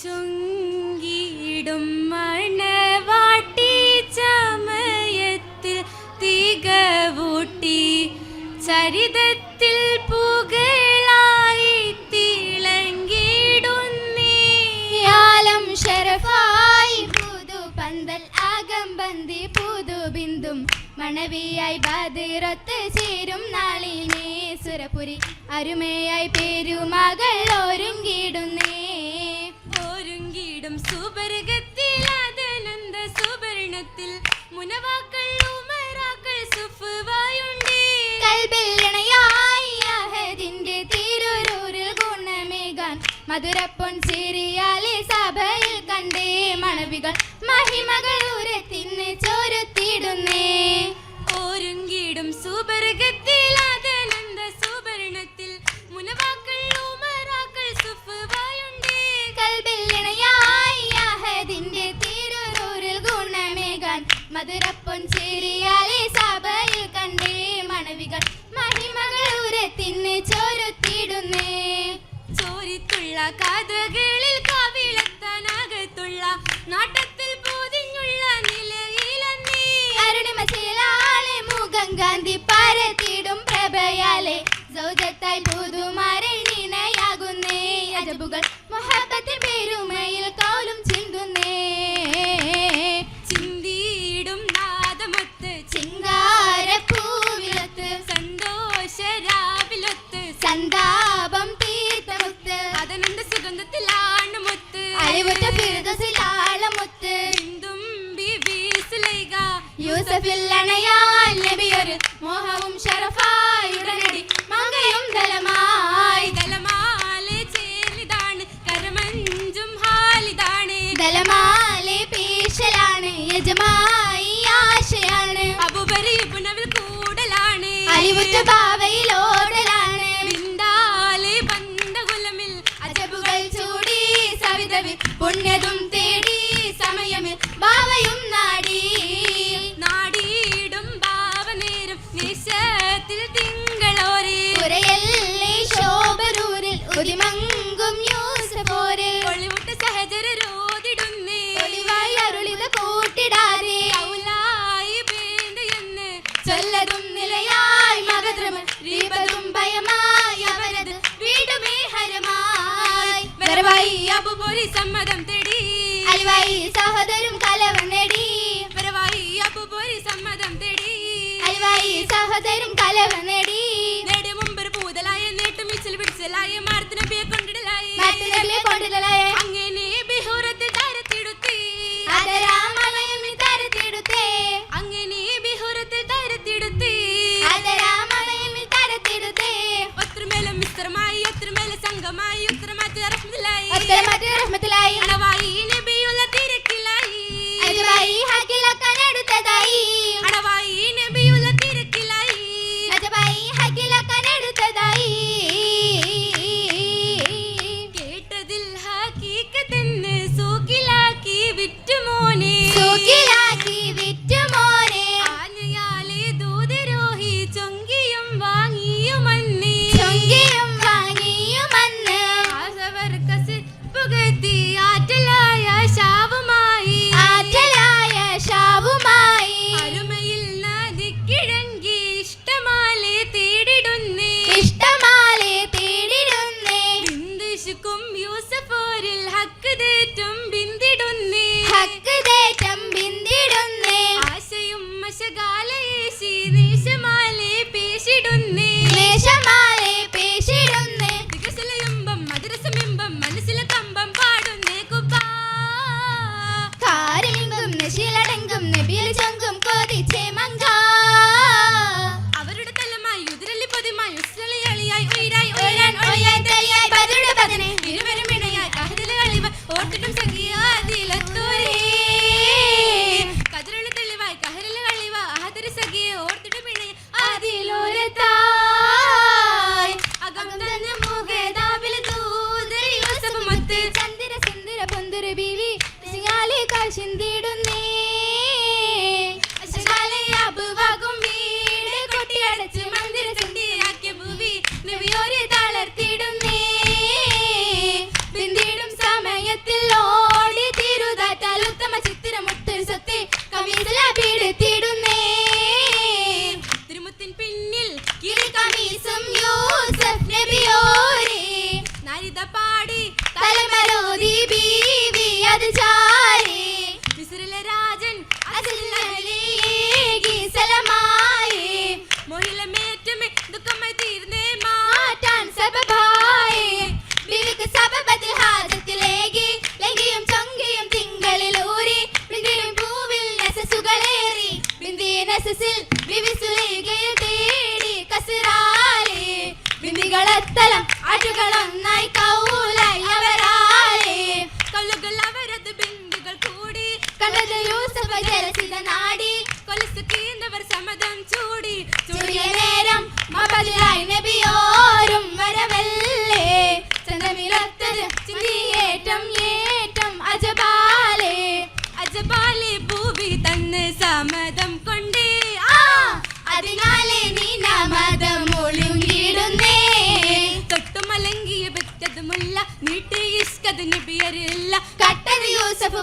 ചുങ്കിടും മണവാട്ടി ചമയത്തിൽ തികവൂട്ടി. ചരിതത്തിൽ പുകളായി തിളങ്ങിടുന്നേ യാലം ഷറഫായി പുതു പന്തൽ അകംബന്തി പുതു ബിന്ദും. മണവിയായി ബദിറത്ത് ചേരും നാളിനെ. സുരപുരി അരുമയായി പേരുമകൾ ഒരുങ്ങിടുന്നേ ഒരുങ്ങിടും സുബർഗത്തിൽ അതനന്ത സുവർണത്തിൽ മുനവാക്കൾ ഉമറാക്കൾ സുഫുവായുണ്ടേ. കൽബിൽ ഇണയായി അഹദിന്റെ തിരുരൂരിൽ ഗുണമേകാൻ മധുരപ്പൊൻ ചിരിയാലെ സഭയിൽ കണ്ടേ മണവികൾ മഹിമകൾ ഉരത്തിന് ചോരുത്തിടുന്നേ. ഗുണമേകാൻ മധുരപ്പൊൻ ചിരിയാലെ സഭയിൽ ഗാന്ധി പരത്തിടും പ്രഭയാലെ. സൗജത്തായി പുതുമാരെ മോഹവും ഷറഫായി ഉടനടി മങ്കയും ദലമായി. ദലമാലെ ചേലിതാണ്. കരമഞ്ചും ഹാലിതാണ്. ദലമാലെ പേശലാണ്. യജമായി ആശയാണ്. അബുബരീബുനവിൽ കൂടലാണ്. അലിവുറ്റ ഭാവയിലോടലാണ് അബുപോരി സമ്മതം തേടി. അൽവായി സഹോദരും കലവൻ നേടി. വരവായി അബുപോരി സമ്മതം തേടി. അൽവായി സഹോദരും കലവൻ നേടി. നേടി മുമ്പൊരു പൂതലായ നേട്ടും മിച്ചിൽ പിടിച്ചലായ മാർത്തിനബിയെ കൊണ്ടിടലായി. മറ്റുള്ളവരെ കൊണ്ടിടലേ ഒത്തരമറ്റ് റഹ്മത്തിലായി the idea. തേടി കസിറാലേ. ബിന്ദികളെത്തലം അഴുകളൊന്നായി കൗ ജലസിത നാടി കൊലുസ് കീന്നവർ സമതം ചൂടി. ചുടിയ നേരം മബലായി നബിയോരും വരവല്ലേ? ചന്ദ്രമിലത്തത് ഏറ്റം അജബാലേ അജബാലേ ഭൂവി തന്ന് സമതം കൊണ്ടേ. ആ അതിനാലേ നീ നമതം ഒളിങ്ങിടുന്നേ തൊട്ടുമലങ്കിയ മുല്ല നീട്ടി ഇഷ്കത് നബിയരില്ല കട്ടത് യൂസഫ്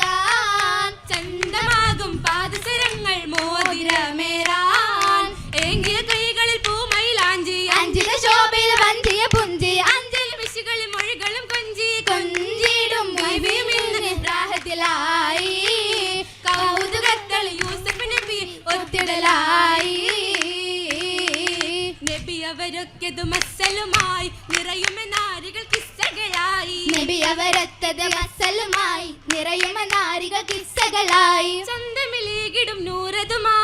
നബി അവരത്തത് മസലുമായി നിറയുമ നാരിക കിസ്സകളായി ചന്തമിലേകിടും നൂറതുമായി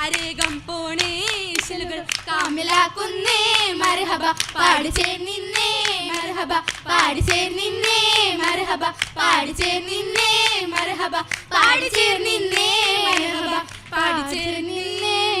അരേകം പോണേ. ഇശലുകൾ കാമിലാക്കുന്നേ. മർഹബ പാടി ചേർന്നിന്നേ. മർഹബ പാടി ചേർന്നിന്നേ. മർഹബ പാടി ചേർന്നിന്നേ. മർഹബ പാടി ചേർന്നിന്നേ.